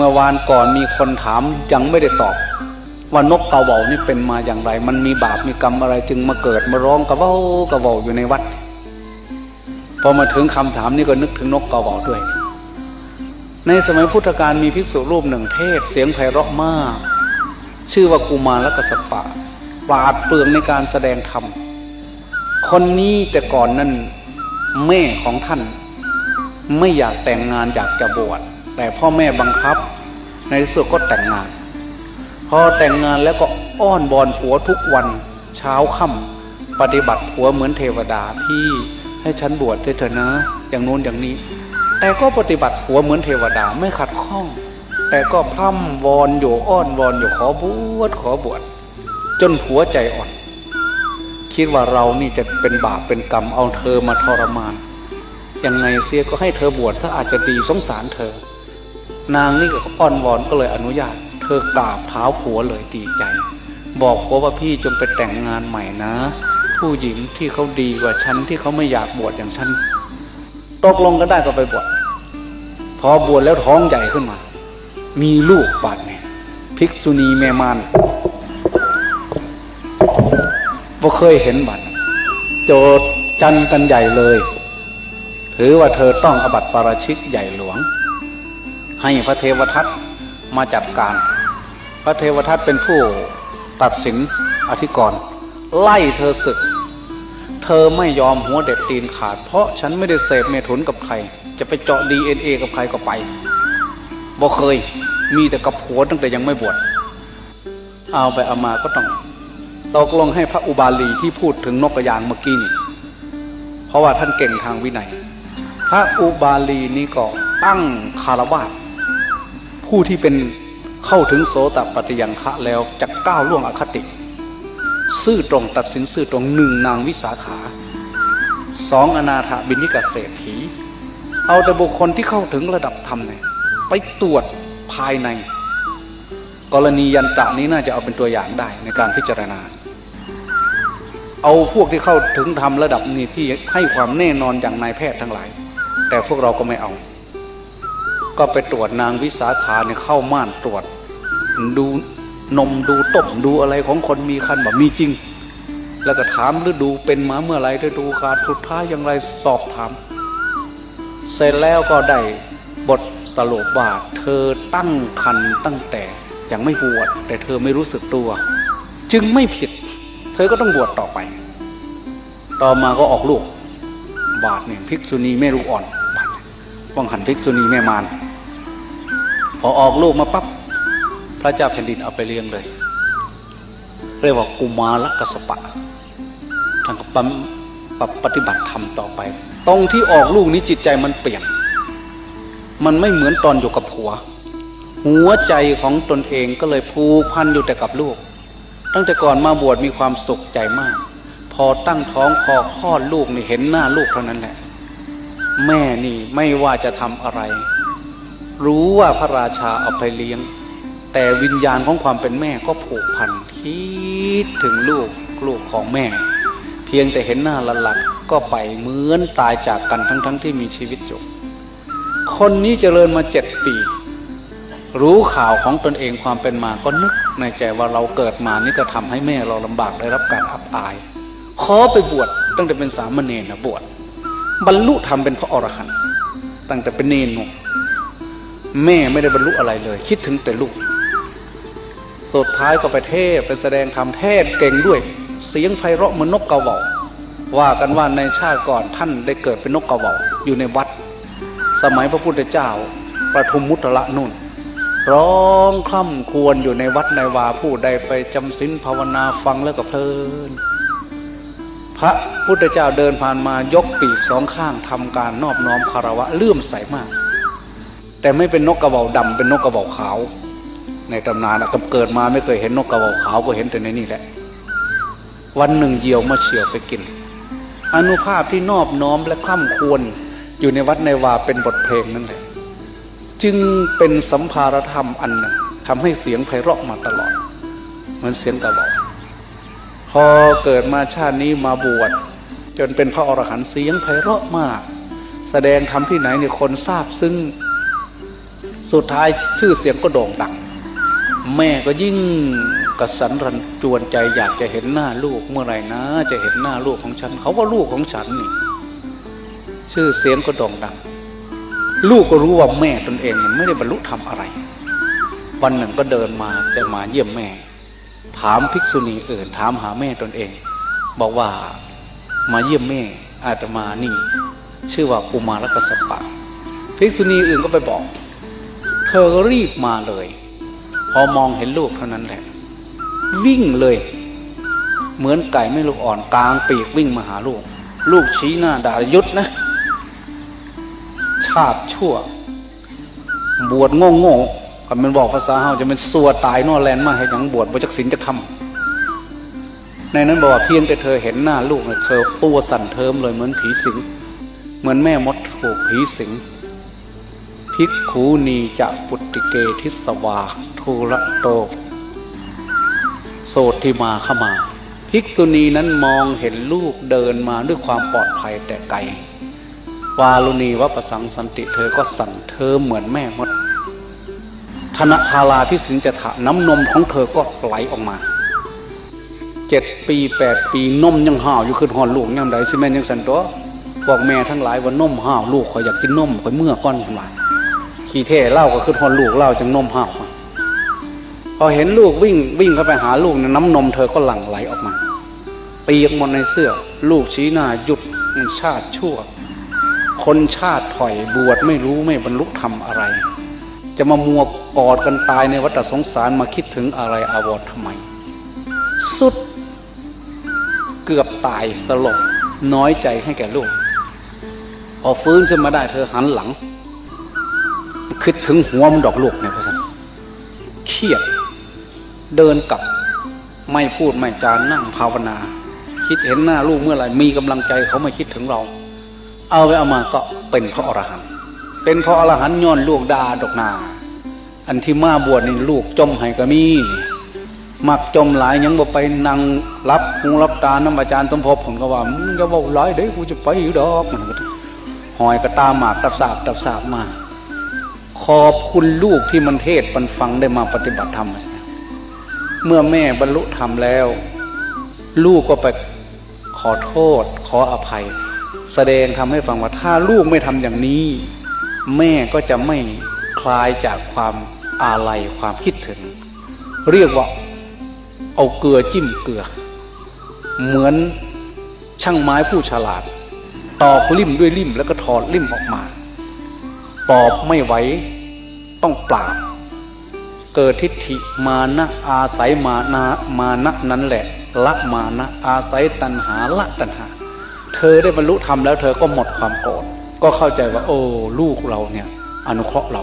เมื่อวานก่อนมีคนถามยังไม่ได้ตอบ ว่านกกระเหว่านี่เป็นมาอย่างไร มันมีบาปมีกรรมอะไรจึงมาเกิดมาร้องกระเหว่ากระเหว่าอยู่ในวัด พอมาถึงคำถามนี้ก็นึกถึงนกกระเหว่าด้วย ในสมัยพุทธกาลมีภิกษุรูปหนึ่งเทศเสียงไพเราะมาก ชื่อว่ากุมารกัสปะปราดเปรืองในการแสดงธรรมคนนี้แต่ก่อนนั้นแม่ของท่าน ไม่อยากแต่งงานอยากจะบวช แต่พ่อแม่บังคับ ในที่สุดก็แต่งงาน พอแต่งงานแล้วก็อ้อนบอนผัวทุกวันเช้าค่ำปฏิบัติผัวเหมือนเทวดาพี่ให้ฉันบวชเถอะนะ อย่างโน้นอย่างนี้ แต่ก็ปฏิบัติผัวเหมือนเทวดาไม่ขัดข้อง แต่ก็พร่ำวอนอยู่อ้อนวอนอยู่ขอบวชขอบวชจนหัวใจอ่อน คิดว่าเรานี่จะเป็นบาปเป็นกรรมเอาเธอมาทรมานยังไงเสียก็ให้เธอบวชซะอาจจะดีสงสารเธอ นางนี่ก็อ้อนวอนก็เลยอนุญาต เธอกราบเท้าผัวเลยดีใจ บอกผัวว่าพี่จงไปแต่งงานใหม่นะ ผู้หญิงที่เขาดีกว่าฉันที่เขาไม่อยากบวชอย่างฉันตกลงก็ได้ก็ไปบวชพอบวชแล้วท้องใหญ่ขึ้นมา มีลูกบาดเนี่ยภิกษุณีแม่มานบ่เคยเห็นบัตรโจดจันกันใหญ่เลย ถือว่าเธอต้องอบัติปาราชิกใหญ่หลวง ให้พระเทวทัตมาจัดการ พระเทวทัตเป็นผู้ตัดสินอธิกรณ์ไล่เธอศึก เธอไม่ยอมหัวเด็ดตีนขาด เพราะฉันไม่ได้เสพเมถุนกับใคร จะไปเจาะดีเอ็นเอกับใครก็ไปบ่เคยมีแต่กับผัวตั้งแต่ยังไม่บวชเอาไปเอามาก็ต้องตกลงให้พระอุบาลีที่พูดถึงนกกระยางเมื่อกี้นี่เพราะว่าท่านเก่งทางวินัย พระอุบาลีนี้ก็ตั้งคารวาส ผู้ที่เป็นเข้าถึงโสตปฏิยังคะแล้วจะก้าวล่วงอคติ ซื่อตรงตัดสินซื่อตรงหนึ่งนางวิสาขาสองอนาถบินิกเศรษฐี เอาแต่บุคคลที่เข้าถึงระดับธรรมเนี่ยไปตรวจภายใน กรณียันตะนี้น่าจะเอาเป็นตัวอย่างได้ในการพิจารณา เอาพวกที่เข้าถึงธรรมระดับนี้ที่ให้ความแน่นอนอย่างนายแพทย์ทั้งหลาย แต่พวกเราก็ไม่เอา ก็ไปตรวจนางวิสาขาเนี่ยเข้าม่านตรวจ ดูนมดูต้มดูอะไรของคนมีคันแบบมีจริง แล้วก็ถามฤดูเป็นมาเมื่อไรฤดูขาดสุดท้ายอย่างไรสอบถาม เสร็จแล้วก็ได้บทสรุปว่าเธอตั้งคันตั้งแต่ยังไม่บวชแต่เธอไม่รู้สึกตัว จึงไม่ผิด เธอก็ต้องบวชต่อไป ต่อมาก็ออกลูกบาทเนี่ยภิกษุณีแม่ลูกอ่อนบาทว่างหันภิกษุณีแม่มาร พอออกลูกมาปั๊บพระเจ้าแผ่นดินเอาไปเลี้ยงเลย เรียกว่ากุมารกสปะท่านก็ปั๊มปรับปฏิบัติธรรมต่อไป ตรงที่ออกลูกนี้จิตใจมันเปลี่ยน มันไม่เหมือนตอนอยู่กับผัว หัวใจของตนเองก็เลยผูกพันอยู่แต่กับลูก ตั้งแต่ก่อนมาบวชมีความสุขใจมาก พอตั้งท้องพอคลอดลูกนี่เห็นหน้าลูกเท่านั้นแหละ แม่นี่ไม่ว่าจะทำอะไร รู้ว่าพระราชาเอาไปเลี้ยง แต่วิญญาณของความเป็นแม่ก็ผูกพันคิดถึงลูกลูกของแม่ เพียงแต่เห็นหน้าละหลักก็ไปเหมือนตายจากกันทั้งๆทที่มีชีวิตอยู่คนนี้เจริญมาเจ็ดปี รู้ข่าวของตนเองความเป็นมาก็นึกในใจว่าเราเกิดมานี่ก็ทำให้แม่เราลำบากได้รับการอับอาย ขอไปบวชตั้งแต่เป็นสามเณรนะบวชบรรลุธรรมเป็นพระอรหันต์ตั้งแต่เป็นเนรหนุ่ม แม่ไม่ได้บรรลุอะไรเลย คิดถึงแต่ลูก สุดท้ายก็ไปเทศไปแสดงธรรมเทศเก่งด้วย เสียงไพเราะเหมือนนกกระเหว่าว่ากันว่าในชาติก่อนท่านได้เกิดเป็นนกกระเหว่าอยู่ในวัด สมัยพระพุทธเจ้าประทุมมุตระนุ่น ร้องคล่ำควรอยู่ในวัดในวาผู้ใดไปจำศีลภาวนาฟังแล้วก็เพลิน พระพุทธเจ้าเดินผ่านมายกปีกสองข้างทำการนอบน้อมคารวะเลื่อมใสมาก แต่ไม่เป็นนกกระเหว่าดำเป็นนกกระเหว่าขาว ในตำนานอะกับเกิดมาไม่เคยเห็นนกกระเหว่าขาวก็เห็นแต่ในนี่แหละ วันหนึ่งเหยี่ยวมาเฉียวไปกิน อนุภาพที่นอบน้อมและคล่ำควรอยู่ในวัดในวาเป็นบทเพลงนั่นแหละ จึงเป็นสัมภารธรรมอันหนึ่งทำให้เสียงไพเราะมาตลอดเหมือนเสียงกระบอกพอเกิดมาชาตินี้มาบวชจนเป็นพระอรหันต์เสียงไพเราะมาก แสดงธรรมที่ไหนเนี่ยคนทราบซึ่ง สุดท้ายชื่อเสียงก็โด่งดัง แม่ก็ยิ่งกระสันรันจวนใจอยากจะเห็นหน้าลูกเมื่อไหร่นะ จะเห็นหน้าลูกของฉัน เขาว่าลูกของฉันนี่ ชื่อเสียงก็โด่งดัง ลูกก็รู้ว่าแม่ตนเองไม่ได้บรรลุธรรมอะไร วันหนึ่งก็เดินมาจะมาเยี่ยมแม่ ถามภิกษุณีอื่นถามหาแม่ตนเอง บอกว่ามาเยี่ยมแม่อาตมานี่ ชื่อว่ากุมารกัสสปะภิกษุณีอื่นก็ไปบอก เธอก็รีบมาเลย พอมองเห็นลูกเท่านั้นแหละ วิ่งเลย เหมือนไก่ไม่ลูกอ่อนกลางปีกวิ่งมาหาลูก ลูกชี้หน้าด่าหยุดนะ ชาติชั่ว บวชโง่โง่ๆคำเป็นบอกภาษาเฮาจะเป็นสัวตายนอแลนมาให้ยังบวชบวจักศีลจะทำในนั้นบอกว่าเพียงแต่เธอเห็นหน้าลูกเนี่ยเธอตัวสั่นเทิมเลยเหมือนผีสิง เหมือนแม่มดถูกผีสิง ภิกขูนีจะปุตติเกทิสวาทูระโต โสติมาเข้ามา ภิกษุณีนั้นมองเห็นลูกเดินมาด้วยความปลอดภัยแต่ไกล วาลุณีวัปสังสันติเธอก็สั่นเธอเหมือนแม่มดธนทาราพิสินจะถะน้ำนมของเธอก็ไหลออกมาเจ็ดปีแปดปีนมยังห่าวอยู่ขึ้นหอนลูกยังใดซิแม่นยังสันตัวบอกแม่ทั้งหลายว่านมห่าวลูกขอยอยากกินนมขอยเมื่อก้อนขึ้นมา ขี้เท่เล่าก็ขึ้นหอนลูกเล่าจังนมห่าพอเห็นลูกวิ่งวิ่งเข้าไปหาลูกเนี่ยน้ำนมเธอก็หลั่งไหลออกมาปีกหมดในเสื้อ ลูกชี้หน้าหยุดชาติชั่ว คนชาติถอยบวชไม่รู้ไม่บรรลุธรรมอะไร จะมามัวกอดกันตายในวัฏสงสารมาคิดถึงอะไรอาวรณ์ทำไม สุด เกือบตายสลบน้อยใจให้แก่ลูกพอฟื้นขึ้นมาได้เธอหันหลัง คิดถึงหัวมันดอกลูกเนี่ยพระสันเครียดเดินกลับไม่พูดไม่จานนั่งภาวนา คิดเห็นหน้าลูกเมื่อไหร่มีกำลังใจเขาไม่คิดถึงเรา เอาไปเอามาก็เป็นพระอรหันต์เป็นพระอรหันต์ย้อนลูกดาดอกนา อันที่มาบวชนี่ลูกจมให้ก็มีนี่มักจมหลายยังบ่ไปนั่งรับหูรับตาน้ำอาจารย์สมภพผมก็ว่ามึงอย่าบอกหลายเด้กูจะไปอยู่ดอกมันหอยกระตาหมากตับสาบตับสาบมา ขอบคุณลูกที่มันเทศมันฟังได้มาปฏิบัติธรรม เมื่อแม่บรรลุธรรมแล้ว ลูกก็ไปขอโทษ ขออภัย แสดงทำให้ฟังว่าถ้าลูกไม่ทำอย่างนี้ แม่ก็จะไม่คลายจากความอาลัยความคิดถึง เรียกว่าเอาเกลือจิ้มเกลือ เหมือนช่างไม้ผู้ฉลาด ตอกลิ่มด้วยลิ่มแล้วก็ถอดลิ่มออกมา ปอบไม่ไหวต้องปราบ เกิดทิฏฐิมานะอาศัยมานะมานะนั้นแหละ ละมานะอาศัยตัณหาละตัณหา เธอได้บรรลุธรรมแล้วเธอก็หมดความโกรธก็เข้าใจว่า โอ้ลูกเราเนี่ย อนุเคราะห์เรา